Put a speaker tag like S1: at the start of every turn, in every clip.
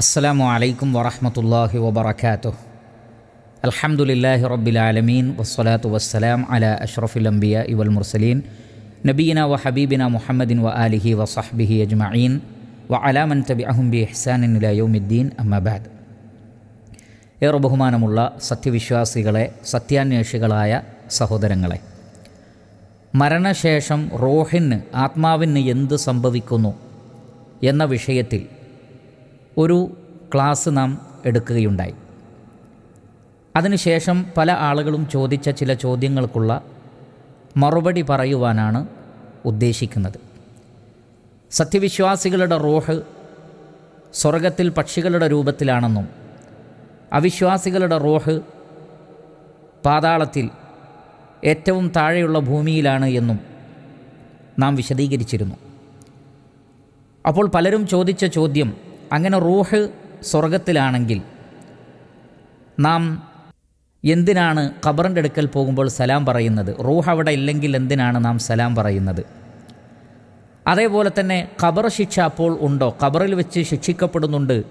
S1: അസ്സലാമു അലൈക്കും വറഹമത്തല്ലാഹി വബർക്കാത്തു അൽഹംദുലില്ലാഹി റബ്ബിൽ ആലമീൻ. വസ്സലാത്തു വസ്സലാം അല അഷ്റഫുൽ അംബിയ ഇവൽ മുർസലീൻ. നബീന വ ഹബീബിന മുഹമ്മദിൻ വ ആലിഹി വ സഹ്ബിഹി അജ്മഈൻ. വ അലാമൻ തബി അഹുംബി ഇഹ്സാനിൻ യൗമിദ്ദീൻ. അമ്മബാദ് ഏറെ ബഹുമാനമുള്ള സത്യവിശ്വാസികളെ സത്യാന്വേഷികളായ സഹോദരങ്ങളെ. മരണശേഷം റോഹിന് ആത്മാവിന് എന്ത് സംഭവിക്കുന്നു എന്ന വിഷയത്തിൽ ഒരു ക്ലാസ് നാം എടുക്കുകയുണ്ടായി. അതിനുശേഷം പല ആളുകളും ചോദിച്ച ചില ചോദ്യങ്ങൾക്കുള്ള മറുപടി പറയുവാനാണ് ഉദ്ദേശിക്കുന്നത്. സത്യവിശ്വാസികളുടെ റോഹ് സ്വർഗത്തിൽ പക്ഷികളുടെ രൂപത്തിലാണെന്നും അവിശ്വാസികളുടെ റോഹ് പാതാളത്തിൽ ഏറ്റവും താഴെയുള്ള ഭൂമിയിലാണ് എന്നും നാം വിശദീകരിച്ചിരുന്നു. അപ്പോൾ പലരും ചോദിച്ച ചോദ്യം അങ്ങനെ റൂഹ് സ്വർഗത്തിലാണെങ്കിൽ നാം എന്തിനാണ് ഖബറിന്റെ അടുക്കൽ പോകുമ്പോൾ സലാം പറയുന്നത്? റൂഹ് അവിടെ ഇല്ലെങ്കിൽ എന്തിനാണ് നാം സലാം പറയുന്നത്? അതേപോലെ തന്നെ ഖബർ ശിക്ഷ അപ്പോൾ ഉണ്ടോ? ഖബറിൽ വെച്ച് ശിക്ഷിക്കപ്പെടുന്നുണ്ട്.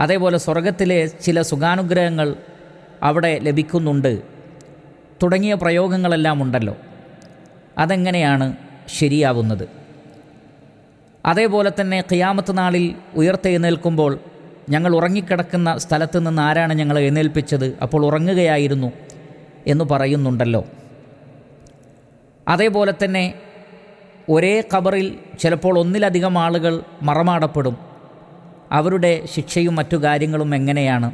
S1: അതേപോലെ സ്വർഗത്തിലെ ചില സുഖാനുഗ്രഹങ്ങൾ അവിടെ ലഭിക്കുന്നുണ്ട്. തുടങ്ങിയ പ്രയോഗങ്ങളെല്ലാം ഉണ്ടല്ലോ. അതെങ്ങനെയാണ് ശരിയാവുന്നത്? അതേപോലെ തന്നെ ഖിയാമത്ത് നാളിൽ ഉയർത്തെഴുന്നേൽക്കുമ്പോൾ ഞങ്ങൾ ഉറങ്ങിക്കിടക്കുന്ന സ്ഥലത്ത് നിന്ന് ആരാണ് ഞങ്ങളെ എഴുന്നേൽപ്പിച്ചത്? അപ്പോൾ ഉറങ്ങുകയായിരുന്നു എന്ന് പറയുന്നുണ്ടല്ലോ. അതേപോലെ തന്നെ ഒരേ ഖബറിൽ ചിലപ്പോൾ ഒന്നിലധികം ആളുകൾ മറമാടപ്പെടും. അവരുടെ ശിക്ഷയും മറ്റു കാര്യങ്ങളും എങ്ങനെയാണ്?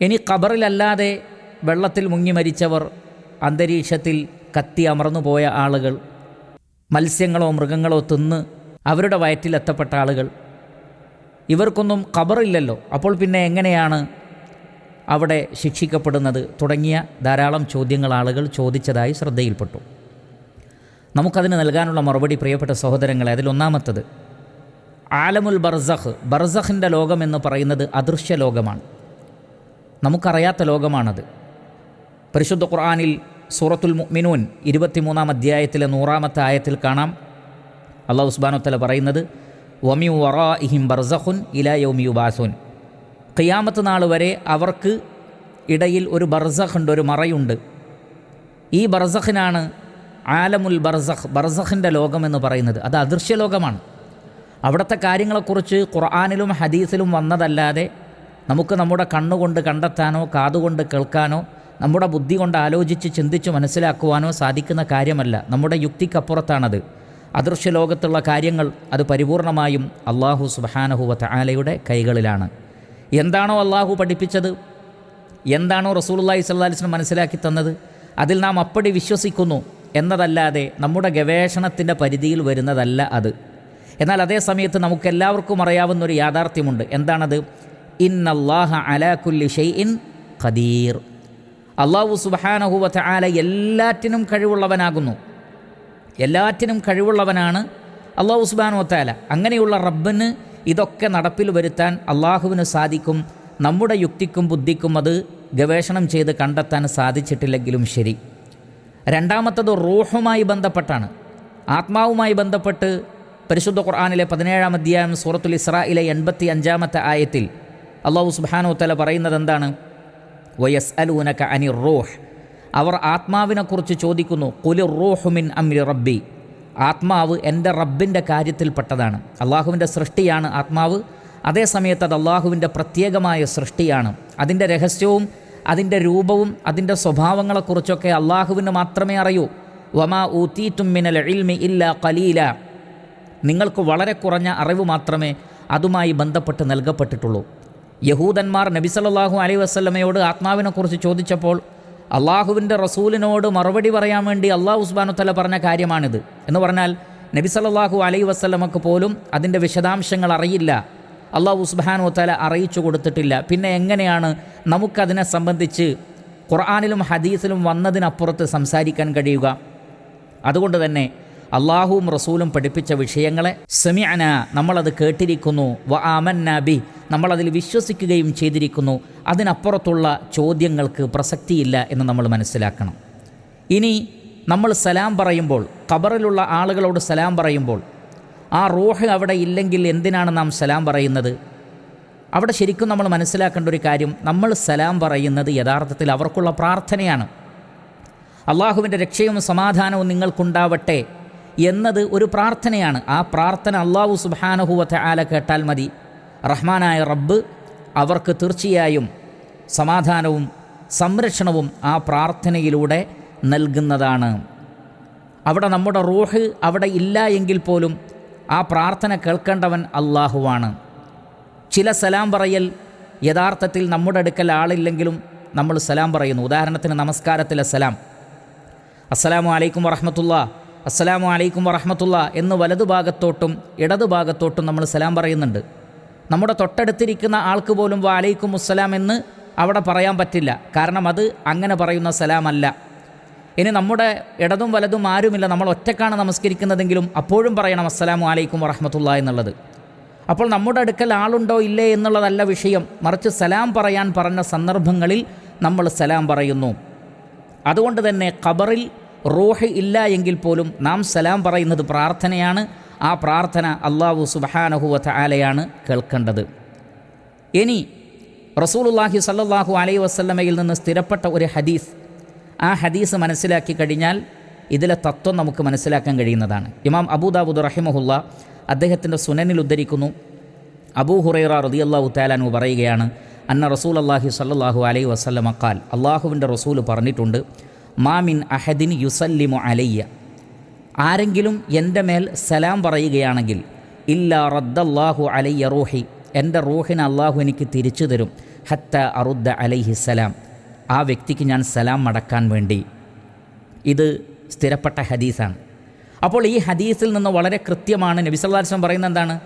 S1: ഇനി ഖബറിലല്ലാതെ വെള്ളത്തിൽ മുങ്ങി മരിച്ചവർ അന്തരീക്ഷത്തിൽ കത്തി അമർന്നു പോയ ആളുകൾ മത്സ്യങ്ങളോ മൃഗങ്ങളോ തിന്ന് അവരുടെ വയറ്റിലെത്തപ്പെട്ട ആളുകൾ. ഇവർക്കൊന്നും ഖബറില്ലല്ലോ. അപ്പോൾ പിന്നെ എങ്ങനെയാണ് അവിടെ ശിക്ഷിക്കപ്പെടുന്നത്? തുടങ്ങിയ ധാരാളം ചോദ്യങ്ങൾ ആളുകൾ ചോദിച്ചതായി ശ്രദ്ധയിൽപ്പെട്ടു. നമുക്കതിന് നൽകാനുള്ള മറുപടി പ്രിയപ്പെട്ട സഹോദരങ്ങളെ അതിലൊന്നാമത്തത് ആലമുൽ ബർസഖ് ബർസഖിന്റെ ലോകം എന്ന് പറയുന്നത് അദൃശ്യ ലോകമാണ്. നമുക്കറിയാത്ത ലോകമാണത്. പരിശുദ്ധ ഖുർആാനിൽ സൂറത്തുൽ മുഅ്മിനൂൻ ഇരുപത്തിമൂന്നാം അധ്യായത്തിലെ നൂറാമത്തെ ആയത്തിൽ കാണാം. അള്ളാഹു ഉസ്ബാനുത്തല പറയുന്നത് വമി വറാഇഹിം ബർസഖുൻ ഇല യൗമി ഉബാസുൻ ഖിയാമത്ത് നാൾ വരെ അവർക്ക് ഇടയിൽ ഒരു ബർസഖുണ്ട് ഒരു മറയുണ്ട്. ഈ ബർസഖിനാണ് ആലമുൽ ബർസഖ് ബർസഖിന്റെ ലോകമെന്ന് പറയുന്നത്. അത് അദൃശ്യ ലോകമാണ്. അവിടുത്തെ കാര്യങ്ങളെക്കുറിച്ച് ഖുർആാനിലും ഹദീസിലും വന്നതല്ലാതെ നമുക്ക് നമ്മുടെ കണ്ണുകൊണ്ട് കണ്ടെത്താനോ കാതുകൊണ്ട് കേൾക്കാനോ നമ്മുടെ ബുദ്ധി കൊണ്ട് ആലോചിച്ച് ചിന്തിച്ച് മനസ്സിലാക്കുവാനോ സാധിക്കുന്ന കാര്യമല്ല. നമ്മുടെ യുക്തിക്കപ്പുറത്താണത്. അദൃശ്യ ലോകത്തുള്ള കാര്യങ്ങൾ അത് പരിപൂർണമായും അള്ളാഹു സുബാനഹുവ ആലയുടെ കൈകളിലാണ്. എന്താണോ അള്ളാഹു പഠിപ്പിച്ചത്? എന്താണോ അലൈഹി വസല്ലം മനസ്സിലാക്കി തന്നത്? അതിൽ നാം അപ്പടി വിശ്വസിക്കുന്നു എന്നതല്ലാതെ നമ്മുടെ ഗവേഷണത്തിന്റെ പരിധിയിൽ വരുന്നതല്ല അത്. എന്നാൽ അതേ സമയത്ത് നമുക്കെല്ലാവർക്കും അറിയാവുന്ന ഒരു യാഥാർത്ഥ്യമുണ്ട്. എന്താണത്? ഇന്നല്ലാഹ ഷെയ് ഇൻ ഖദീർ. അള്ളാഹു സുബഹാനഹുവത്ത ആല എല്ലാറ്റിനും കഴിവുള്ളവനാകുന്നു. എല്ലാറ്റിനും കഴിവുള്ളവനാണ് അള്ളാഹു സുബാനുവത്താല അങ്ങനെയുള്ള റബ്ബിന് ഇതൊക്കെ നടപ്പിൽ വരുത്താൻ അള്ളാഹുവിന് സാധിക്കും. നമ്മുടെ യുക്തിക്കും ബുദ്ധിക്കും അത് ഗവേഷണം ചെയ്ത് കണ്ടെത്താൻ സാധിച്ചിട്ടില്ലെങ്കിലും ശരി. രണ്ടാമത്തത് റൂഹുമായി ബന്ധപ്പെട്ടാണ്. ആത്മാവുമായി ബന്ധപ്പെട്ട് പരിശുദ്ധ ഖുർആാനിലെ പതിനേഴാം അധ്യായം സൂറത്തുൽ ഇസ്രായിലെ എൺപത്തി അഞ്ചാമത്തെ ആയത്തിൽ അള്ളാഹു സുബാനുവത്തല പറയുന്നത് എന്താണ് വയസ് അലൂനക അനി റോഹ്. അവർ ആത്മാവിനെക്കുറിച്ച് ചോദിക്കുന്നു കുലി റോഹുമിൻ അമ്രി റബ്ബി. ആത്മാവ് എന്റെ റബ്ബിന്റെ കാര്യത്തിൽപ്പെട്ടതാണ്. അള്ളാഹുവിന്റെ സൃഷ്ടിയാണ് ആത്മാവ്. അതേസമയത്ത് അത് അള്ളാഹുവിന്റെ പ്രത്യേകമായ സൃഷ്ടിയാണ്. അതിന്റെ രഹസ്യവും അതിന്റെ രൂപവും അതിന്റെ സ്വഭാവങ്ങളെക്കുറിച്ചൊക്കെ അള്ളാഹുവിന് മാത്രമേ അറിയൂ. വമാ ഊത്തീറ്റും മിനൽ ഇൽമി ഇല്ല കലീല നിങ്ങൾക്ക് വളരെ കുറഞ്ഞ അറിവ് മാത്രമേ അതുമായി ബന്ധപ്പെട്ട് നൽകപ്പെട്ടിട്ടുള്ളൂ. യഹൂദന്മാർ നബി സല്ലല്ലാഹു അലൈഹി വസ്ലമയോട് ആത്മാവിനെക്കുറിച്ച് ചോദിച്ചപ്പോൾ അള്ളാഹുവിന്റെ റസൂലിനോട് മറുപടി പറയാൻ വേണ്ടി അള്ളാഹു ഉസ്ബാനുത്തല പറഞ്ഞ കാര്യമാണിത്. എന്ന് പറഞ്ഞാൽ നബി സല്ലല്ലാഹു അലൈഹി വസ്ലമക്ക് പോലും അതിന്റെ വിശദാംശങ്ങൾ അറിയില്ല. അള്ളാഹു ഉസ്ബാനു തല അറിയിച്ചു കൊടുത്തിട്ടില്ല. പിന്നെ എങ്ങനെയാണ് നമുക്കതിനെ സംബന്ധിച്ച് ഖുർആാനിലും ഹദീസിലും വന്നതിനപ്പുറത്ത് സംസാരിക്കാൻ കഴിയുക? അതുകൊണ്ട് തന്നെ അള്ളാഹുവും റസൂലും പഠിപ്പിച്ച വിഷയങ്ങളെ സെമിഅന നമ്മളത് കേട്ടിരിക്കുന്നു. വ ആമന്ന ബി നമ്മളതിൽ വിശ്വസിക്കുകയും ചെയ്തിരിക്കുന്നു. അതിനപ്പുറത്തുള്ള ചോദ്യങ്ങൾക്ക് പ്രസക്തിയില്ല എന്ന് നമ്മൾ മനസ്സിലാക്കണം. ഇനി നമ്മൾ സലാം പറയുമ്പോൾ ഖബറിലുള്ള ആളുകളോട് സലാം പറയുമ്പോൾ ആ റൂഹ് അവിടെ ഇല്ലെങ്കിൽ എന്തിനാണ് നാം സലാം പറയുന്നത്? അവിടെ ശരിക്കും നമ്മൾ മനസ്സിലാക്കേണ്ട ഒരു കാര്യം നമ്മൾ സലാം പറയുന്നത് യഥാർത്ഥത്തിൽ അവർക്കുള്ള പ്രാർത്ഥനയാണ്. അള്ളാഹുവിന്റെ രക്ഷയും സമാധാനവും നിങ്ങൾക്കുണ്ടാവട്ടെ. എന്നത് ഒരു പ്രാർത്ഥനയാണ്. ആ പ്രാർത്ഥന അള്ളാഹു സുബാനഹുവത്തെ ആല കേട്ടാൽ മതി. റഹ്മാനായ റബ്ബ് അവർക്ക് തീർച്ചയായും സമാധാനവും സംരക്ഷണവും ആ പ്രാർത്ഥനയിലൂടെ നൽകുന്നതാണ്. അവിടെ നമ്മുടെ റൂഹ് അവിടെ ഇല്ല എങ്കിൽ പോലും ആ പ്രാർത്ഥന കേൾക്കേണ്ടവൻ അള്ളാഹുവാണ് ചില സലാം പറയൽ യഥാർത്ഥത്തിൽ നമ്മുടെ അടുക്കൽ ആളില്ലെങ്കിലും നമ്മൾ സലാം പറയുന്നു. ഉദാഹരണത്തിന് നമസ്കാരത്തിലെ സലാം. അസ്സലാമു അലൈക്കും വറഹമത്തുള്ള. അസ്സലാമു അലൈക്കും വറഹമത്തുള്ള എന്ന് വലതുഭാഗത്തോട്ടും ഇടതുഭാഗത്തോട്ടും നമ്മൾ സലാം പറയുന്നുണ്ട്. നമ്മുടെ തൊട്ടടുത്തിരിക്കുന്ന ആൾക്ക് പോലും വാലൈക്കും അസ്സലാം എന്ന് അവിടെ പറയാൻ പറ്റില്ല. കാരണം അത് അങ്ങനെ പറയുന്ന സലാമല്ല. ഇനി നമ്മുടെ ഇടതും വലതും ആരുമില്ല. നമ്മൾ ഒറ്റക്കാണ് നമസ്കരിക്കുന്നതെങ്കിലും അപ്പോഴും പറയണം അസ്സലാമു അലൈക്കും വറഹമത്തുള്ള എന്നുള്ളത്. അപ്പോൾ നമ്മുടെ അടുക്കൽ ആളുണ്ടോ ഇല്ലേ എന്നുള്ളതല്ല വിഷയം. മറിച്ച് സലാം പറയാൻ പറഞ്ഞ സന്ദർഭങ്ങളിൽ നമ്മൾ സലാം പറയുന്നു. അതുകൊണ്ട് തന്നെ ഖബറിൽ റൂഹ് ഇല്ല എങ്കിൽ പോലും നാം സലാം പറയുന്നത് പ്രാർത്ഥനയാണ്. ആ പ്രാർത്ഥന അള്ളാഹു സുബഹാനഹുവ ആലയാണ് കേൾക്കേണ്ടത്. ഇനി റസൂലുല്ലാഹി സല്ലാഹു അലൈ വസ്ലമയിൽ നിന്ന് സ്ഥിരപ്പെട്ട ഒരു ഹദീസ്. ആ ഹദീസ് മനസ്സിലാക്കി കഴിഞ്ഞാൽ ഇതിലെ തത്വം നമുക്ക് മനസ്സിലാക്കാൻ കഴിയുന്നതാണ്. ഇമാം അബൂദാബുദ് റഹിമഹുല്ല അദ്ദേഹത്തിന്റെ സുനനിൽ ഉദ്ധരിക്കുന്നു. അബൂ ഹുറൈറ റതിയല്ലാഹു താലാനു പറയുകയാണ് അന്ന റസൂൽ അള്ളാഹി സല്ലാഹു അലൈ വസ്ലമക്കാൽ അള്ളാഹുവിന്റെ റസൂൽ പറഞ്ഞിട്ടുണ്ട് മാമിൻ അഹദിൻ യുസല്ലിമു അലയ്യ. ആരെങ്കിലും എന്റെ മേൽ സലാം പറയുകയാണെങ്കിൽ ഇല്ല റദ്ദല്ലാഹു അലയ്യ റൂഹി എന്റെ റൂഹിന് അള്ളാഹു എനിക്ക് തിരിച്ചു തരും ഹത്ത അറുദ്ദ അലൈഹി സലാം. ആ വ്യക്തിക്ക് ഞാൻ സലാം മടക്കാൻ വേണ്ടി. ഇത് സ്ഥിരപ്പെട്ട ഹദീസാണ്. അപ്പോൾ ഈ ഹദീസിൽ നിന്ന് വളരെ കൃത്യമാണ് നബിസല്ലാസ്ലം പറയുന്നത് എന്താണ്?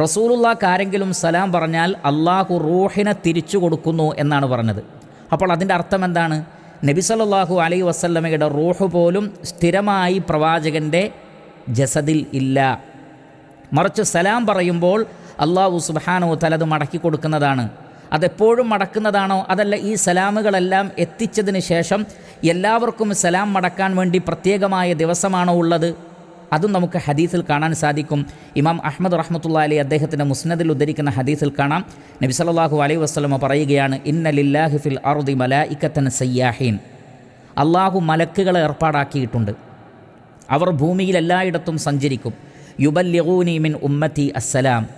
S1: റസൂലുള്ളാക്ക് ആരെങ്കിലും സലാം പറഞ്ഞാൽ അള്ളാഹു റൂഹിനെ തിരിച്ചു കൊടുക്കുന്നു എന്നാണ് പറഞ്ഞത്. അപ്പോൾ അതിന്റെ അർത്ഥം എന്താണ്? നബി സല്ലാഹു അലൈ വസല്ലമയുടെ റൂഹ് പോലും സ്ഥിരമായി പ്രവാചകന്റെ ജസദിൽ ഇല്ല. മറിച്ച് സലാം പറയുമ്പോൾ അള്ളാഹു സുബാനോ തലത് മടക്കി കൊടുക്കുന്നതാണ്. അതെപ്പോഴും മടക്കുന്നതാണോ? അതല്ല ഈ സലാമുകളെല്ലാം എത്തിച്ചതിന് ശേഷം എല്ലാവർക്കും സലാം മടക്കാൻ വേണ്ടി പ്രത്യേകമായ ദിവസമാണോ ഉള്ളത്? അതും നമുക്ക് ഹദീസിൽ കാണാൻ സാധിക്കും. ഇമാം അഹമ്മദ് റഹ്മത്തുള്ള അലി അദ്ദേഹത്തിന്റെ മുസ്നദിൽ ഉദ്ധരിക്കുന്ന ഹദീസിൽ കാണാം. നബി സല്ലാഹു അലൈഹി വസ്ലമ പറയുകയാണ് ഇന്ന ലില്ലാഹി ഫിൽ മലായിക്കത്തൻ സയ്യാഹീൻ. അള്ളാഹു മലക്കുകളെ ഏർപ്പാടാക്കിയിട്ടുണ്ട്. അവർ ഭൂമിയിൽ എല്ലായിടത്തും സഞ്ചരിക്കും. യുബല്യഗൂനി മിൻ ഉമ്മത്തി അസ്സലാം.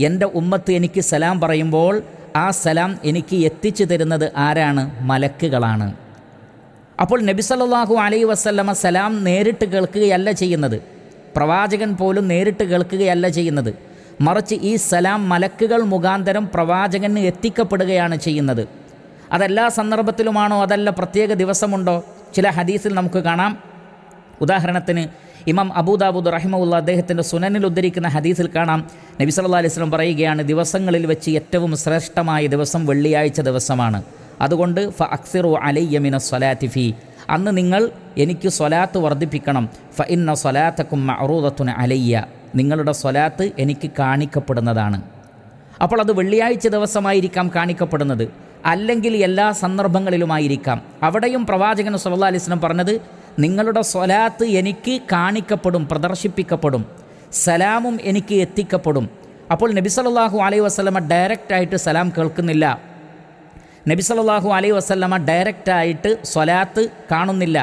S1: എന്റെ ഉമ്മത്ത് എനിക്ക് സലാം പറയുമ്പോൾ ആ സലാം എനിക്ക് എത്തിച്ചു തരുന്നത് ആരാണ്? മലക്കുകളാണ്. അപ്പോൾ നബി സല്ലാഹു അലൈ വസ്ല്ലമ സലാം നേരിട്ട് കേൾക്കുകയല്ല ചെയ്യുന്നത്. പ്രവാചകൻ പോലും നേരിട്ട് കേൾക്കുകയല്ല ചെയ്യുന്നത്. മറിച്ച് ഈ സലാം മലക്കുകൾ മുഖാന്തരം പ്രവാചകന് എത്തിക്കപ്പെടുകയാണ് ചെയ്യുന്നത്. അതെല്ലാ സന്ദർഭത്തിലുമാണോ അതല്ല പ്രത്യേക ദിവസമുണ്ടോ? ചില ഹദീസിൽ നമുക്ക് കാണാം. ഉദാഹരണത്തിന് ഇമാം അബൂദാബുദ് റഹിമുള്ള അദ്ദേഹത്തിന്റെ സുനനിൽ ഉദ്ധരിക്കുന്ന ഹദീസിൽ കാണാം. നബി സല്ലാ അലൈഹി സ്വലം പറയുകയാണ് ദിവസങ്ങളിൽ വെച്ച് ഏറ്റവും ശ്രേഷ്ഠമായ ദിവസം വെള്ളിയാഴ്ച ദിവസമാണ്. അതുകൊണ്ട് ഫ അക്സിറു അലയ്യമിന സ്വലാത്തിഫി അന്ന് നിങ്ങൾ എനിക്ക് സ്വലാത്ത് വർദ്ധിപ്പിക്കണം. ഫ ഇന്ന സ്വലാത്തക്കും അറൂദത്തുന അലയ്യ. നിങ്ങളുടെ സ്വലാത്ത് എനിക്ക് കാണിക്കപ്പെടുന്നതാണ്. അപ്പോൾ അത് വെള്ളിയാഴ്ച ദിവസമായിരിക്കാം കാണിക്കപ്പെടുന്നത്. അല്ലെങ്കിൽ എല്ലാ സന്ദർഭങ്ങളിലുമായിരിക്കാം. അവിടെയും പ്രവാചകൻ സല്ലാ അലിസ്ലം പറഞ്ഞത് നിങ്ങളുടെ സ്വലാത്ത് എനിക്ക് കാണിക്കപ്പെടും പ്രദർശിപ്പിക്കപ്പെടും. സലാമും എനിക്ക് എത്തിക്കപ്പെടും. അപ്പോൾ നബി സല്ലാഹു അലൈഹി വസ്ലമ ഡയറക്റ്റായിട്ട് സലാം കേൾക്കുന്നില്ല. നബി സല്ലാഹു അലൈ വസ്ലമ ഡയറക്റ്റായിട്ട് സ്വലാത്ത് കാണുന്നില്ല.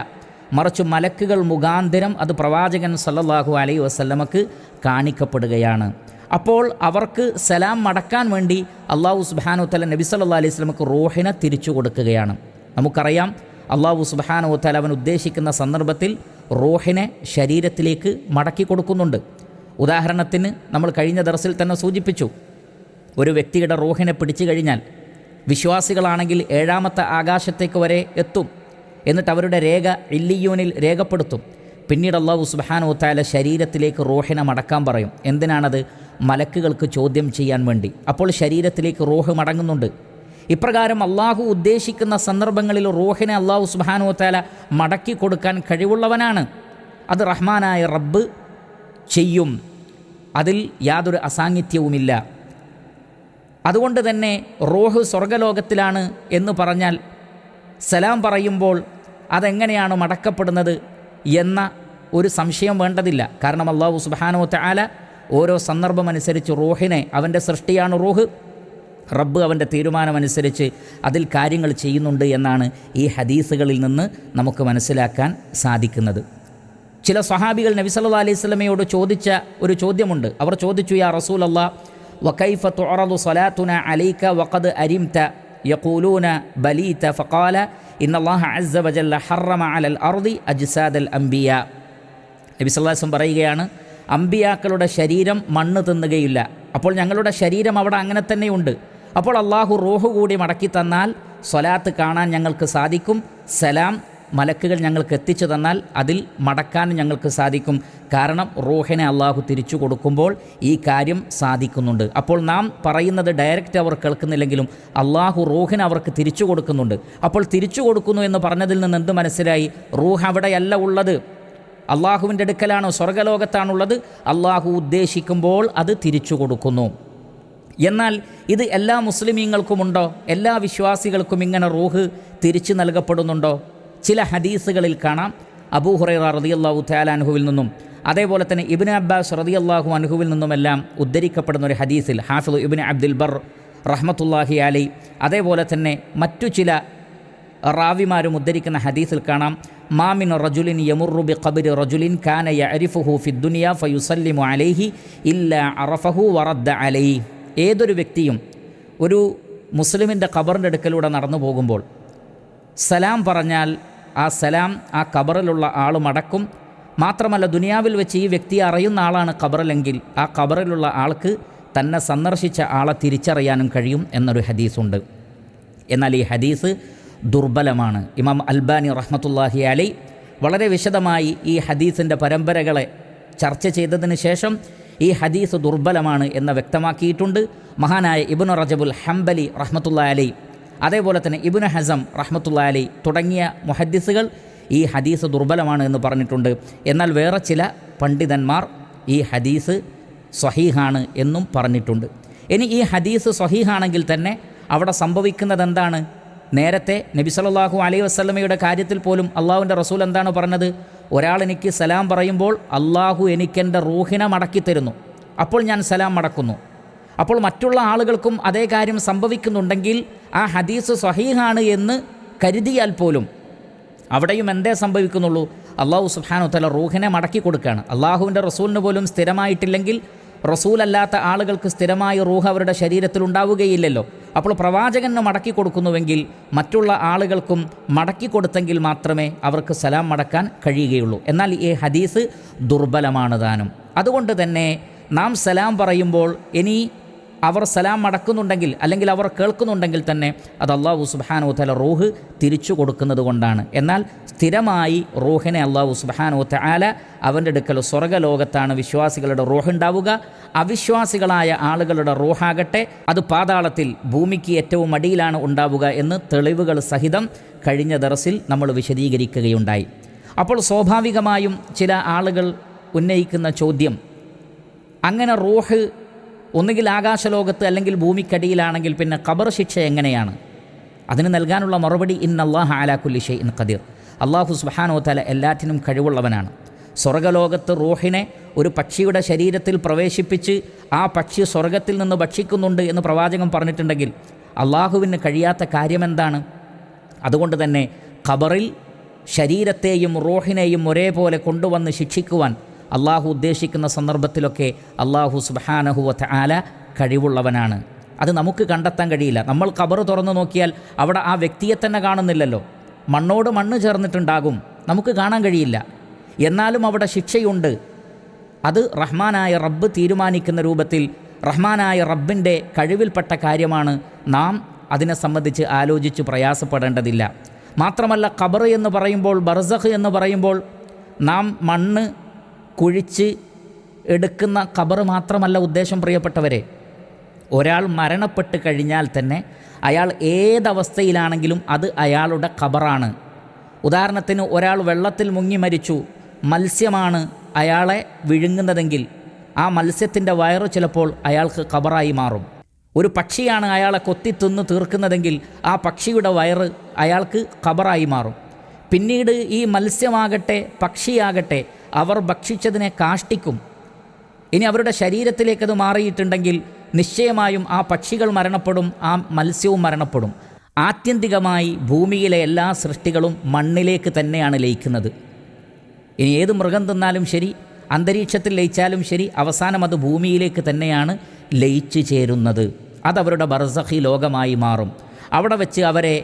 S1: മറിച്ച് മലക്കുകൾ മുഖാന്തരം അത് പ്രവാചകൻ സല്ലാഹു അലൈ വസ്ല്ലമക്ക് കാണിക്കപ്പെടുകയാണ്. അപ്പോൾ അവർക്ക് സലാം മടക്കാൻ വേണ്ടി അള്ളാഹു സുബാനു തല നബി സല്ലാ അലൈഹി സ്വലമക്ക് റോഹിനെ തിരിച്ചു കൊടുക്കുകയാണ്. നമുക്കറിയാം അള്ളാഹു സുബാനു തല അവൻ ഉദ്ദേശിക്കുന്ന സന്ദർഭത്തിൽ റോഹിനെ ശരീരത്തിലേക്ക് മടക്കി കൊടുക്കുന്നുണ്ട്. ഉദാഹരണത്തിന് നമ്മൾ കഴിഞ്ഞ ദർസിൽ തന്നെ സൂചിപ്പിച്ചു ഒരു വ്യക്തിയുടെ റോഹിനെ പിടിച്ചു കഴിഞ്ഞാൽ വിശ്വാസികളാണെങ്കിൽ ഏഴാമത്തെ ആകാശത്തേക്ക് വരെ എത്തും എന്നിട്ട് അവരുടെ രേഖ ഇല്ലിയൂനിൽ രേഖപ്പെടുത്തും. പിന്നീട് അള്ളാഹു സുബാനോത്തായ താല ശരീരത്തിലേക്ക് റോഹിനെ മടക്കാൻ പറയും. എന്തിനാണത്? മലക്കുകൾക്ക് ചോദ്യം ചെയ്യാൻ വേണ്ടി. അപ്പോൾ ശരീരത്തിലേക്ക് റോഹ് മടങ്ങുന്നുണ്ട്. ഇപ്രകാരം അള്ളാഹു ഉദ്ദേശിക്കുന്ന സന്ദർഭങ്ങളിൽ റോഹിനെ അള്ളാഹു സുബാനു താല മടക്കി കൊടുക്കാൻ കഴിവുള്ളവനാണ്. അത് റഹ്മാനായ റബ്ബ് ചെയ്യും. അതിൽ യാതൊരു അസാന്നിധ്യവുമില്ല. അതുകൊണ്ട് തന്നെ റോഹ് സ്വർഗലോകത്തിലാണ് എന്ന് പറഞ്ഞാൽ സലാം പറയുമ്പോൾ അതെങ്ങനെയാണ് മടക്കപ്പെടുന്നത് എന്ന ഒരു സംശയം വേണ്ടതില്ല. കാരണം അള്ളാഹു സുബാനോ ആല ഓരോ സന്ദർഭമനുസരിച്ച് റോഹിനെ അവന്റെ സൃഷ്ടിയാണ് റോഹ്. റബ്ബ് അവന്റെ തീരുമാനമനുസരിച്ച് അതിൽ കാര്യങ്ങൾ ചെയ്യുന്നുണ്ട് എന്നാണ് ഈ ഹദീസുകളിൽ നിന്ന് നമുക്ക് മനസ്സിലാക്കാൻ സാധിക്കുന്നത്. ചില സ്വഹാബികൾ നബി അലൈഹി സ്വലമയോട് ചോദിച്ച ഒരു ചോദ്യമുണ്ട്. അവർ ചോദിച്ചു യാ റസൂൽ അല്ലാ تعرض തുറദു عليك അലൈക വഖദ് അരിംത بليت. ബലീത ഫഖാല ഇന്നല്ലാഹ അസ്സ വജല്ല ഹറമ അലൽ അർദി أجساد الأنبياء. നബി വസല്ലം പറയുകയാണ് അമ്പിയാക്കളുടെ ശരീരം മണ്ണ് തിന്നുകയില്ല. അപ്പോൾ ഞങ്ങളുടെ ശരീരം അവിടെ അങ്ങനെ തന്നെയുണ്ട് അപ്പോൾ അള്ളാഹു റൂഹ് കൂടി മടക്കി തന്നാൽ സ്വലാത്ത് കാണാൻ ഞങ്ങൾക്ക് സാധിക്കും. സലാം മലക്കുകൾ ഞങ്ങൾക്ക് എത്തിച്ചു തന്നാൽ അതിൽ മടക്കാൻ ഞങ്ങൾക്ക് സാധിക്കും. കാരണം റൂഹിനെ അള്ളാഹു തിരിച്ചു കൊടുക്കുമ്പോൾ ഈ കാര്യം സാധിക്കുന്നുണ്ട്. അപ്പോൾ നാം പറയുന്നത് ഡയറക്റ്റ് അവർ കേൾക്കുന്നില്ലെങ്കിലും അള്ളാഹു റൂഹിനെ അവർക്ക് തിരിച്ചു കൊടുക്കുന്നുണ്ട്. അപ്പോൾ തിരിച്ചു കൊടുക്കുന്നു എന്ന് പറഞ്ഞതിൽ നിന്ന് എന്ത് മനസ്സിലായി? റൂഹ് അവിടെയല്ല ഉള്ളത്. അള്ളാഹുവിന്റെ അടുക്കലാണോ സ്വർഗലോകത്താണുള്ളത്. അള്ളാഹു ഉദ്ദേശിക്കുമ്പോൾ അത് തിരിച്ചു കൊടുക്കുന്നു. എന്നാൽ ഇത് എല്ലാ മുസ്ലിമീങ്ങൾക്കുമുണ്ടോ? എല്ലാ വിശ്വാസികൾക്കും ഇങ്ങനെ റൂഹ് തിരിച്ചു നൽകപ്പെടുന്നുണ്ടോ? ചില ഹദീസുകളിൽ കാണാം. അബൂഹുറൈറ റതിയല്ലാഹു തയാലാൻഹുവിൽ നിന്നും അതേപോലെ തന്നെ ഇബിൻ അബ്ബാസ് റതിയല്ലാഹു അൻഹുവിൽ നിന്നുമെല്ലാം ഉദ്ധരിക്കപ്പെടുന്ന ഒരു ഹദീസിൽ ഹാഫിദ് ഇബിൻ അബ്ദുൽ ബർ റഹ്മത്തുല്ലാഹി അലി അതേപോലെ തന്നെ മറ്റു ചില റാവിമാരും ഉദ്ധരിക്കുന്ന ഹദീസിൽ കാണാം. മാമിൻ റജുലിൻ യമുറുബി ഖബരി റജുലിൻ കാന യഅരിഫുഹു ഫിദ്ദുനിയ ഫയുസല്ലിമു അലൈഹി ഇല്ല അറഫഹു വറദ് അലൈ. ഏതൊരു വ്യക്തിയും ഒരു മുസ്ലിമിന്റെ ഖബറിന്റെ അടുക്കലൂടെ നടന്നു പോകുമ്പോൾ സലാം പറഞ്ഞാൽ ആ സലാം ആ കബറിലുള്ള ആൾ മടക്കും മാത്രമല്ല ദുനിയാവിൽ വെച്ച് ഈ വ്യക്തി അറിയുന്ന ആളാണ് കബറിലെങ്കിൽ ആ കബറിലുള്ള ആൾക്ക് തന്നെ സന്ദർശിച്ച ആളെ തിരിച്ചറിയാനും കഴിയും എന്നൊരു ഹദീസുണ്ട്. എന്നാൽ ഈ ഹദീസ് ദുർബലമാണ്. ഇമാം അൽബാനി റഹ്മത്തുല്ലാഹി അലൈ വളരെ വിശദമായി ഈ ഹദീസിന്റെ പരമ്പരകളെ ചർച്ച ചെയ്തതിന് ശേഷം ഈ ഹദീസ് ദുർബലമാണ് എന്ന് വ്യക്തമാക്കിയിട്ടുണ്ട്. മഹാനായ ഇബ്നു റജബുൽ ഹംബലി റഹ്മത്തുള്ള അലൈ അതേപോലെ തന്നെ ഇബുന ഹസം റഹ്മത്തുള്ള അലി തുടങ്ങിയ മുഹദ്ദിസുകൾ ഈ ഹദീസ് ദുർബലമാണ് എന്ന് പറഞ്ഞിട്ടുണ്ട്. എന്നാൽ വേറെ ചില പണ്ഡിതന്മാർ ഈ ഹദീസ് സ്വഹീഹാണ് എന്നും പറഞ്ഞിട്ടുണ്ട്. ഇനി ഈ ഹദീസ് സ്വഹീഹാണെങ്കിൽ തന്നെ അവിടെ സംഭവിക്കുന്നത് എന്താണ്? നേരത്തെ നബി സല്ലല്ലാഹു അലൈഹി വസ്ലമയുടെ കാര്യത്തിൽ പോലും അള്ളാഹുവിന്റെ റസൂൽ എന്താണ് പറഞ്ഞത്? ഒരാൾ എനിക്ക് സലാം പറയുമ്പോൾ അള്ളാഹു എനിക്കെന്റെ റൂഹിനെ മടക്കി തരുന്നു അപ്പോൾ ഞാൻ സലാം മടക്കുന്നു. അപ്പോൾ മറ്റുള്ള ആളുകൾക്കും അതേ കാര്യം സംഭവിക്കുന്നുണ്ടെങ്കിൽ ആ ഹദീസ് സ്വഹീഹാണ് എന്ന് കരുതിയാൽ പോലും അവിടെയും എന്തേ സംഭവിക്കുന്നുള്ളൂ? അള്ളാഹു സുഹാനു തല റൂഹിനെ മടക്കി കൊടുക്കുകയാണ്. അള്ളാഹുവിന്റെ റസൂലിന് പോലും സ്ഥിരമായിട്ടില്ലെങ്കിൽ റസൂലല്ലാത്ത ആളുകൾക്ക് സ്ഥിരമായി റൂഹ് അവരുടെ ശരീരത്തിൽ ഉണ്ടാവുകയില്ലല്ലോ. അപ്പോൾ പ്രവാചകന് മടക്കി കൊടുക്കുന്നുവെങ്കിൽ മറ്റുള്ള ആളുകൾക്കും മടക്കി കൊടുത്തെങ്കിൽ മാത്രമേ അവർക്ക് സലാം മടക്കാൻ കഴിയുകയുള്ളൂ. എന്നാൽ ഈ ഹദീസ് ദുർബലമാണ് താനും. അതുകൊണ്ട് തന്നെ നാം സലാം പറയുമ്പോൾ ഇനി അവർ സലാം മടക്കുന്നുണ്ടെങ്കിൽ അല്ലെങ്കിൽ അവർ കേൾക്കുന്നുണ്ടെങ്കിൽ തന്നെ അത് അള്ളാഹു സുബാനോ തല റൂഹ് തിരിച്ചു കൊടുക്കുന്നത് കൊണ്ടാണ്. എന്നാൽ സ്ഥിരമായി റൂഹിനെ അള്ളാഹു സുബാനോ തആല അവന്റെ അടുക്കൽ സ്വർഗലോകത്താണ് വിശ്വാസികളുടെ റൂഹ് ഉണ്ടാവുക. അവിശ്വാസികളായ ആളുകളുടെ റൂഹാകട്ടെ അത് പാതാളത്തിൽ ഭൂമിക്ക് ഏറ്റവും അടിയിലാണ് ഉണ്ടാവുക എന്ന് തെളിവുകൾ സഹിതം കഴിഞ്ഞ ദറസിൽ നമ്മൾ വിശദീകരിക്കുകയുണ്ടായി. അപ്പോൾ സ്വാഭാവികമായും ചില ആളുകൾ ഉന്നയിക്കുന്ന ചോദ്യം അങ്ങനെ റൂഹ് ഒന്നുകിൽ ആകാശലോകത്ത് അല്ലെങ്കിൽ ഭൂമിക്കടിയിലാണെങ്കിൽ പിന്നെ ഖബർ ശിക്ഷ എങ്ങനെയാണ്? അതിന് നൽകാനുള്ള മറുപടി ഇൻ അള്ളാഹ് ആലാക്കുല്ലി ഇൻ ഖദീർ. അള്ളാഹു സുബാനോ തല എല്ലാറ്റിനും കഴിവുള്ളവനാണ്. സ്വർഗലോകത്ത് റൂഹിനെ ഒരു പക്ഷിയുടെ ശരീരത്തിൽ പ്രവേശിപ്പിച്ച് ആ പക്ഷി സ്വർഗത്തിൽ നിന്ന് ഭക്ഷിക്കുന്നുണ്ട് എന്ന് പ്രവാചകം പറഞ്ഞിട്ടുണ്ടെങ്കിൽ അള്ളാഹുവിന് കഴിയാത്ത കാര്യമെന്താണ്? അതുകൊണ്ട് തന്നെ ഖബറിൽ ശരീരത്തെയും റൂഹിനെയും ഒരേപോലെ കൊണ്ടുവന്ന് ശിക്ഷിക്കുവാൻ അള്ളാഹു ഉദ്ദേശിക്കുന്ന സന്ദർഭത്തിലൊക്കെ അള്ളാഹു സുബാനഹുവത്ത് ആല കഴിവുള്ളവനാണ്. അത് നമുക്ക് കണ്ടെത്താൻ കഴിയില്ല. നമ്മൾ ഖബർ തുറന്നു നോക്കിയാൽ അവിടെ ആ വ്യക്തിയെ തന്നെ കാണുന്നില്ലല്ലോ. മണ്ണോട് മണ്ണ് ചേർന്നിട്ടുണ്ടാകും. നമുക്ക് കാണാൻ കഴിയില്ല. എന്നാലും അവിടെ ശിക്ഷയുണ്ട്. അത് റഹ്മാനായ റബ്ബ് തീരുമാനിക്കുന്ന രൂപത്തിൽ റഹ്മാനായ റബ്ബിന്റെ കഴിവിൽപ്പെട്ട കാര്യമാണ് നാം അതിനെ സംബന്ധിച്ച് ആലോചിച്ച് പ്രയാസപ്പെടേണ്ടതില്ല. മാത്രമല്ല ഖബർ എന്ന് പറയുമ്പോൾ ബർസഖ് എന്ന് പറയുമ്പോൾ നാം മണ്ണ് കുഴിച്ച് എടുക്കുന്ന ഖബർ മാത്രമല്ല ഉദ്ദേശം പ്രിയപ്പെട്ടവരെ. ഒരാൾ മരണപ്പെട്ട് കഴിഞ്ഞാൽ തന്നെ അയാൾ ഏതവസ്ഥയിലാണെങ്കിലും അത് അയാളുടെ ഖബറാണ്. ഉദാഹരണത്തിന് ഒരാൾ വെള്ളത്തിൽ മുങ്ങി മരിച്ചു മത്സ്യമാണ് അയാളെ വിഴുങ്ങുന്നതെങ്കിൽ ആ മത്സ്യത്തിന്റെ വയറ് ചിലപ്പോൾ അയാൾക്ക് ഖബറായി മാറും. ഒരു പക്ഷിയാണ് അയാളെ കൊത്തി തിന്ന് തീർക്കുന്നതെങ്കിൽ ആ പക്ഷിയുടെ വയറ് അയാൾക്ക് ഖബറായി മാറും. പിന്നീട് ഈ മത്സ്യമാകട്ടെ പക്ഷിയാകട്ടെ അവർ ഭക്ഷിച്ചതിനെ കാഷ്ടിക്കും. ഇനി അവരുടെ ശരീരത്തിലേക്കത് മാറിയിട്ടുണ്ടെങ്കിൽ നിശ്ചയമായും ആ പക്ഷികൾ മരണപ്പെടും ആ മത്സ്യവും മരണപ്പെടും. ആത്യന്തികമായി ഭൂമിയിലെ എല്ലാ സൃഷ്ടികളും മണ്ണിലേക്ക് തന്നെയാണ് ലയിക്കുന്നത്. ഇനി ഏത് മൃഗം തിന്നാലും ശരി അന്തരീക്ഷത്തിൽ ലയിച്ചാലും ശരി അവസാനം അത് ഭൂമിയിലേക്ക് തന്നെയാണ് ലയിച്ചു ചേരുന്നത്. അതവരുടെ ബർസഹി ലോകമായി മാറും. അവിടെ വെച്ച് അവരെ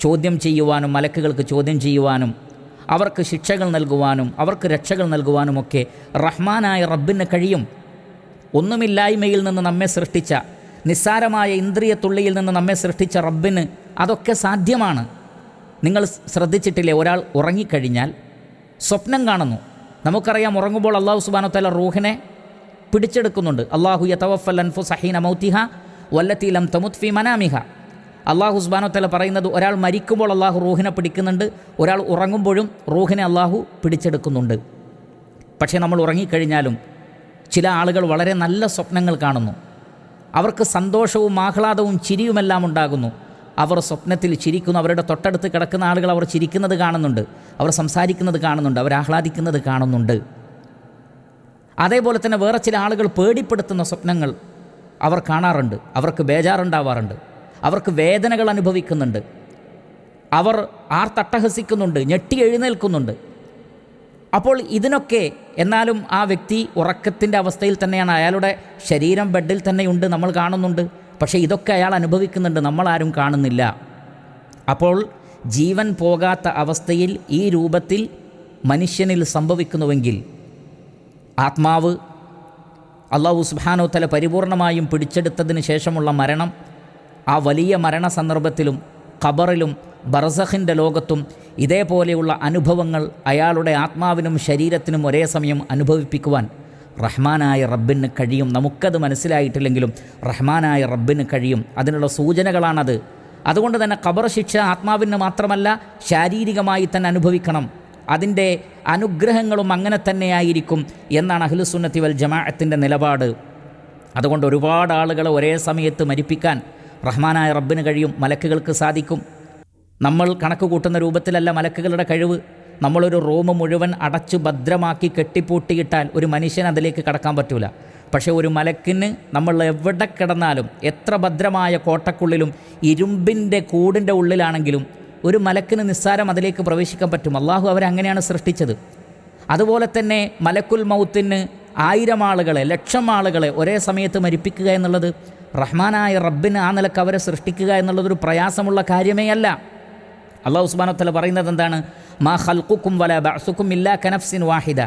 S1: ചോദ്യം ചെയ്യുവാനും മലക്കുകൾക്ക് ചോദ്യം ചെയ്യുവാനും അവർക്ക് ശിക്ഷകൾ നൽകുവാനും അവർക്ക് രക്ഷകൾ നൽകുവാനുമൊക്കെ റഹ്മാനായ റബ്ബിന് കഴിയും. ഒന്നുമില്ലായ്മയിൽ നിന്ന് നമ്മെ സൃഷ്ടിച്ച നിസ്സാരമായ ഇന്ദ്രിയ തുള്ളിയിൽ നിന്ന് നമ്മെ സൃഷ്ടിച്ച റബ്ബിന് അതൊക്കെ സാധ്യമാണ്. നിങ്ങൾ ശ്രദ്ധിച്ചിട്ടില്ലേ ഒരാൾ ഉറങ്ങിക്കഴിഞ്ഞാൽ സ്വപ്നം കാണുന്നു. നമുക്കറിയാം ഉറങ്ങുമ്പോൾ അള്ളാഹു സുബാനോ തല റൂഹിനെ പിടിച്ചെടുക്കുന്നുണ്ട്. അള്ളാഹു യതവഫൽ അൻഫു സഹീന മൗത്തിഹ വല്ലത്തി ലം തമുത് ഫി മനാമിഹ. അള്ളാഹു ഉസ്ബാനോ തല പറയുന്നത് ഒരാൾ മരിക്കുമ്പോൾ അള്ളാഹു റൂഹിനെ പിടിക്കുന്നുണ്ട് ഒരാൾ ഉറങ്ങുമ്പോഴും റൂഹിനെ അള്ളാഹു പിടിച്ചെടുക്കുന്നുണ്ട്. പക്ഷേ നമ്മൾ ഉറങ്ങിക്കഴിഞ്ഞാലും ചില ആളുകൾ വളരെ നല്ല സ്വപ്നങ്ങൾ കാണുന്നു. അവർക്ക് സന്തോഷവും ആഹ്ലാദവും ചിരിയുമെല്ലാം ഉണ്ടാകുന്നു. അവർ സ്വപ്നത്തിൽ ചിരിക്കുന്നു അവരുടെ തൊട്ടടുത്ത് കിടക്കുന്ന ആളുകൾ അവർ ചിരിക്കുന്നത് കാണുന്നുണ്ട് അവർ സംസാരിക്കുന്നത് കാണുന്നുണ്ട് അവർ ആഹ്ലാദിക്കുന്നത് കാണുന്നുണ്ട്. അതേപോലെ തന്നെ വേറെ ചില ആളുകൾ പേടിപ്പെടുത്തുന്ന സ്വപ്നങ്ങൾ അവർ കാണാറുണ്ട് അവർക്ക് ബേജാറുണ്ടാവാറുണ്ട്. അവർക്ക് വേദനകൾ അനുഭവിക്കുന്നുണ്ട്. അവർ ആർത്തട്ടഹസിക്കുന്നുണ്ട് ഞെട്ടി എഴുന്നേൽക്കുന്നുണ്ട്. അപ്പോൾ ഇതിനൊക്കെ എന്നാലും ആ വ്യക്തി ഉറക്കത്തിന്റെ അവസ്ഥയിൽ തന്നെയാണ്. അയാളുടെ ശരീരം ബെഡിൽ തന്നെയുണ്ട് നമ്മൾ കാണുന്നുണ്ട്. പക്ഷേ ഇതൊക്കെ അയാൾ അനുഭവിക്കുന്നുണ്ട് നമ്മളാരും കാണുന്നില്ല. അപ്പോൾ ജീവൻ പോകാത്ത അവസ്ഥയിൽ ഈ രൂപത്തിൽ മനുഷ്യനിൽ സംഭവിക്കുന്നുവെങ്കിൽ ആത്മാവ് അള്ളാഹു സുബാനോ തല പരിപൂർണമായും പിടിച്ചെടുത്തതിന് ശേഷമുള്ള മരണം ആ വലിയ മരണ സന്ദർഭത്തിലും ഖബറിലും ബർസഖിന്റെ ലോകത്തും ഇതേപോലെയുള്ള അനുഭവങ്ങൾ അയാളുടെ ആത്മാവിനും ശരീരത്തിനും ഒരേ സമയം അനുഭവിപ്പിക്കുവാൻ റഹ്മാനായ റബ്ബിന് കഴിയും. നമുക്കത് മനസ്സിലായിട്ടില്ലെങ്കിലും റഹ്മാനായ റബ്ബിന് കഴിയും. അതിനുള്ള സൂചനകളാണത്. അതുകൊണ്ട് തന്നെ ഖബർ ശിക്ഷ ആത്മാവിന് മാത്രമല്ല ശാരീരികമായി തന്നെ അനുഭവിക്കണം. അതിന്റെ അനുഗ്രഹങ്ങളും അങ്ങനെ തന്നെയായിരിക്കും എന്നാണ് അഖിലുസുന്നത്തി വൽ ജമാഅത്തിന്റെ നിലപാട്. അതുകൊണ്ട് ഒരുപാട് ആളുകളെ ഒരേ സമയത്ത് മരിപ്പിക്കാൻ റഹ്മാനായ റബ്ബിന് കഴിയും മലക്കുകൾക്ക് സാധിക്കും. നമ്മൾ കണക്ക് കൂട്ടുന്ന രൂപത്തിലല്ല മലക്കുകളുടെ കഴിവ്. നമ്മളൊരു റൂം മുഴുവൻ അടച്ചു ഭദ്രമാക്കി കെട്ടിപ്പൂട്ടിയിട്ടാൽ ഒരു മനുഷ്യന് അതിലേക്ക് കടക്കാൻ പറ്റൂല. പക്ഷേ ഒരു മലക്കിന് നമ്മൾ എവിടെ കിടന്നാലും എത്ര ഭദ്രമായ കോട്ടക്കുള്ളിലും ഇരുമ്പിന്റെ കൂടിന്റെ ഉള്ളിലാണെങ്കിലും ഒരു മലക്കിന് നിസ്സാരം അതിലേക്ക് പ്രവേശിക്കാൻ പറ്റും. അള്ളാഹു അവരങ്ങനെയാണ് സൃഷ്ടിച്ചത്. അതുപോലെ തന്നെ മലക്കുൽ മൗത്തിന് ആയിരം ആളുകളെ ലക്ഷം ആളുകളെ ഒരേ സമയത്ത് മരിപ്പിക്കുക എന്നുള്ളത് റഹ്മാനായ റബ്ബിന് ആ നിലയ്ക്ക് അവരെ സൃഷ്ടിക്കുക എന്നുള്ളതൊരു പ്രയാസമുള്ള കാര്യമേ അല്ല. അള്ളാഹു ഉസ്മാനത്തല പറയുന്നത് എന്താണ്? മാ ഹൽക്കുക്കും വല ബസുക്കും ഇല്ല കനഫ്സിൻ വാഹിദ.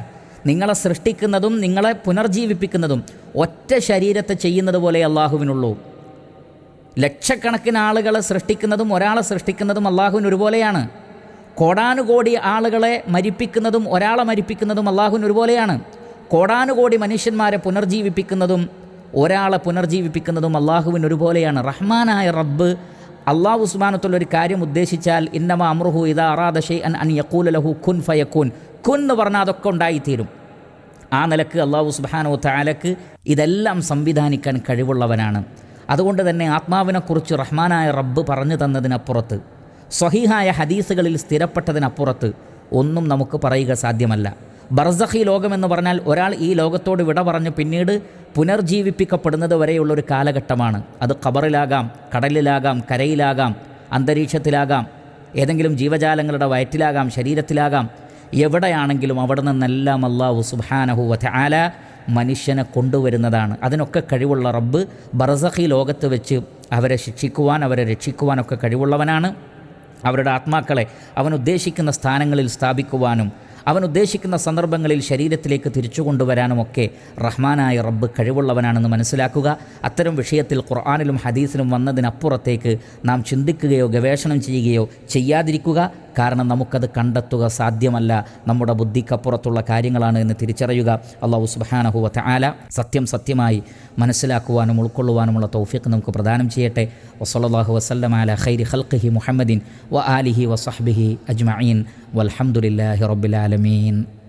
S1: നിങ്ങളെ സൃഷ്ടിക്കുന്നതും നിങ്ങളെ പുനർജീവിപ്പിക്കുന്നതും ഒറ്റ ശരീരത്തെ ചെയ്യുന്നത് പോലെ അള്ളാഹുവിനുള്ളൂ. ലക്ഷക്കണക്കിന് ആളുകളെ സൃഷ്ടിക്കുന്നതും ഒരാളെ സൃഷ്ടിക്കുന്നതും അള്ളാഹുവിന് ഒരുപോലെയാണ്. കോടാനുകോടി ആളുകളെ മരിപ്പിക്കുന്നതും ഒരാളെ മരിപ്പിക്കുന്നതും അള്ളാഹുവിന് ഒരുപോലെയാണ്. കോടാനുകോടി മനുഷ്യന്മാരെ പുനർജീവിപ്പിക്കുന്നതും ഒരാളെ പുനർജീവിപ്പിക്കുന്നതും അള്ളാഹുവിന് ഒരുപോലെയാണ്. റഹ്മാനായ റബ്ബ് അള്ളാഹു ഉസ്മാനത്തുള്ള ഒരു കാര്യം ഉദ്ദേശിച്ചാൽ ഇന്നമ അമ്രുഹു ഇതാ അറാദ ഷെയ് അൻ അൻ യക്കൂൽ ലഹു ഖുൻ ഫയക്കൂൻ ഖുൻ എന്ന് പറഞ്ഞാൽ അതൊക്കെ ഉണ്ടായിത്തീരും. ആ നിലയ്ക്ക് അള്ളാഹു സുബാനോ താലക്ക് ഇതെല്ലാം സംവിധാനിക്കാൻ കഴിവുള്ളവനാണ്. അതുകൊണ്ട് തന്നെ ആത്മാവിനെക്കുറിച്ച് റഹ്മാനായ റബ്ബ് പറഞ്ഞു തന്നതിനപ്പുറത്ത് സ്വഹീഹായ ഹദീസുകളിൽ സ്ഥിരപ്പെട്ടതിനപ്പുറത്ത് ഒന്നും നമുക്ക് പറയുക സാധ്യമല്ല. ബർസഖി ലോകമെന്ന് പറഞ്ഞാൽ ഒരാൾ ഈ ലോകത്തോട് വിട പറഞ്ഞ് പിന്നീട് പുനർജീവിപ്പിക്കപ്പെടുന്നത് വരെയുള്ള ഒരു കാലഘട്ടമാണ്. അത് ഖബറിലാകാം കടലിലാകാം കരയിലാകാം അന്തരീക്ഷത്തിലാകാം ഏതെങ്കിലും ജീവജാലങ്ങളുടെ വയറ്റിലാകാം ശരീരത്തിലാകാം. എവിടെയാണെങ്കിലും അവിടെ നിന്നെല്ലാം അള്ളാഹു സുബാനഹു വധ ആല മനുഷ്യനെ കൊണ്ടുവരുന്നതാണ്. അതിനൊക്കെ കഴിവുള്ള റബ്ബ് ബർസഖി ലോകത്ത് വെച്ച് അവരെ ശിക്ഷിക്കുവാൻ അവരെ രക്ഷിക്കുവാനൊക്കെ കഴിവുള്ളവനാണ്. അവരുടെ ആത്മാക്കളെ അവൻ ഉദ്ദേശിക്കുന്ന സ്ഥാനങ്ങളിൽ സ്ഥാപിക്കുവാനും അവൻ ഉദ്ദേശിക്കുന്ന സന്ദർഭങ്ങളിൽ ശരീരത്തിലേക്ക് തിരിച്ചു കൊണ്ടുവരാനുമൊക്കെ റഹ്മാനായ റബ്ബ് കഴിവുള്ളവനാണെന്ന് മനസ്സിലാക്കുക. അത്തരം വിഷയത്തിൽ ഖുർആാനിലും ഹദീസിലും വന്നതിനപ്പുറത്തേക്ക് നാം ചിന്തിക്കുകയോ ഗവേഷണം ചെയ്യുകയോ ചെയ്യാതിരിക്കുക. കാരണം നമുക്കത് കണ്ടെത്തുക സാധ്യമല്ല. നമ്മുടെ ബുദ്ധിക്കപ്പുറത്തുള്ള കാര്യങ്ങളാണ് എന്ന് തിരിച്ചറിയുക. അള്ളാഹു സുബാനഹുവ ആല സത്യം സത്യമായി മനസ്സിലാക്കുവാനും ഉൾക്കൊള്ളുവാനുമുള്ള തൗഫീഖ് നമുക്ക് പ്രദാനം ചെയ്യട്ടെ. വസല്ലാഹു വസ്ലം അല ഖൈരി ഹൽഖി മുഹമ്മദിൻ വ ആലിഹി വസഹ്ബിഹി അജ്മീൻ വലഹമുല്ലാഹി റബ്ബിലാലമീൻ